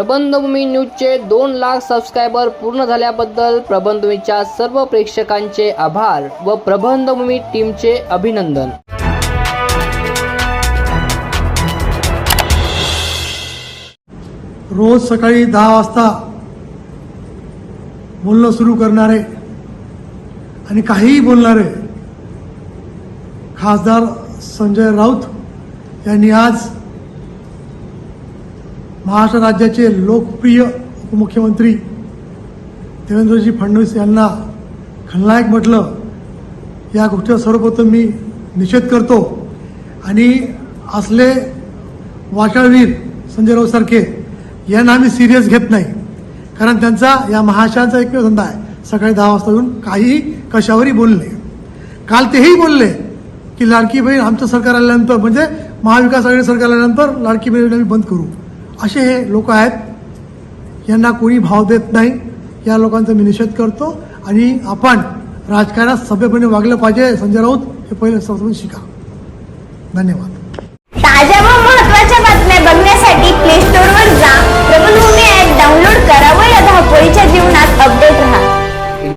प्रबंधभूमी न्यूजचे दोन लाख सबस्क्रायबर पूर्ण झाल्याबद्दल प्रबंधभूमीच्या सर्व प्रेक्षकांचे आभार व प्रबंधभूमी टीमचे अभिनंदन. रोज सकाळी दहा वाजता बोलणं सुरू करणारे आणि काहीही बोलणारे खासदार संजय राऊत यांनी आज महाराष्ट्र राज्याचे लोकप्रिय उपमुख्यमंत्री देवेंद्रजी फडणवीस यांना खलनायक म्हटलं. या गोष्टीचा सर्वप्रथम मी निषेध करतो. आणि असले वाचाळवीर संजय राऊतसारखे यांना आम्ही सिरियस घेत नाही. कारण त्यांचा या महाशयांचा एकमेव धंदा आहे. सकाळी दहा वाजता येऊन काहीही कशावरही बोलले काल तेही बोलले की लाडकी बहीण आमचं सरकार आल्यानंतर म्हणजे महाविकास आघाडी सरकार आल्यानंतर लाडकी बहीण आम्ही बंद करू. असे हे लोक आहेत. यांना कोणी भाव देत नाही. या लोकांचा मी निषेध करतो. आणि आपण राजकारणात सभ्यपणे वागलं पाहिजे. संजय राऊत हे पहिले सर्व शिका. धन्यवाद.